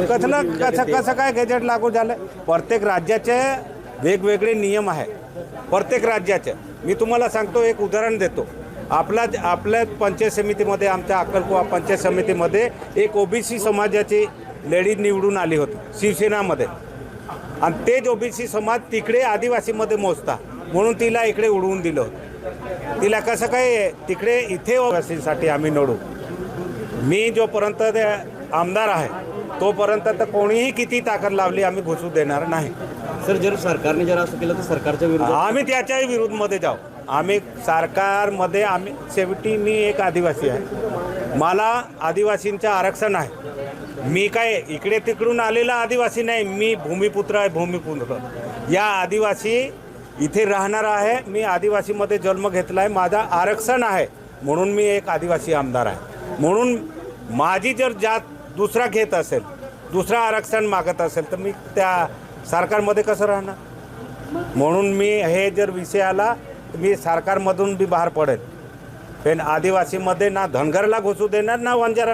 कसलं कसं कसं काय गॅजेट लागू झालं? प्रत्येक राज्याचे वेगवेगळे नियम आहे. प्रत्येक राज्याचे. मी तुम्हाला सांगतो एक उदाहरण देतो. आपला आपल्या पंचायत समितीमध्ये आमच्या अक्कलकुवा पंचायत समितीमध्ये एक ओबीसी समाजाची लेडी निवडून आली होती शिवसेनामध्ये. आणि तेच ओबीसी समाज तिकडे आदिवासीमध्ये मोजता. म्हणून तिला इकडे उडवून दिलं होतं. तिला कसं काय तिकडे इथे ओबीसीसाठी आम्ही निवडू मी जोपर्यंत ते आमदार आहे तोपर्यंत तर कोणीही किती ताकद लावली आम्ही घुसू देणार नाही. सर जर सरकारने जर असं केलं तर सरकारच्या विरोधात आम्ही त्याच्याही विरुद्धमध्ये जाऊ. आम्ही सरकारमध्ये आम्ही शेवटी मी एक आदिवासी आहे. मला आदिवासींचं आरक्षण आहे. मी काय इकडे तिकडून आलेला आदिवासी नाही. मी भूमिपुत्र आहे भूमिपुत्र. या आदिवासी इथे राहणार आहे. मी आदिवासीमध्ये जन्म घेतला आहे माझा आरक्षण आहे. म्हणून मी एक आदिवासी आमदार आहे. म्हणून माझी जर जात दुसरा घेत असेल दुसरा आरक्षण मागत असेल तर मी त्या सरकारमध्ये कसं राहणार? म्हणून मी हे जर विषय आला तर मी सरकारमधून बी बाहेर पडेल. पण आदिवासीमध्ये ना धनगरला घुसू देणार ना वंजारा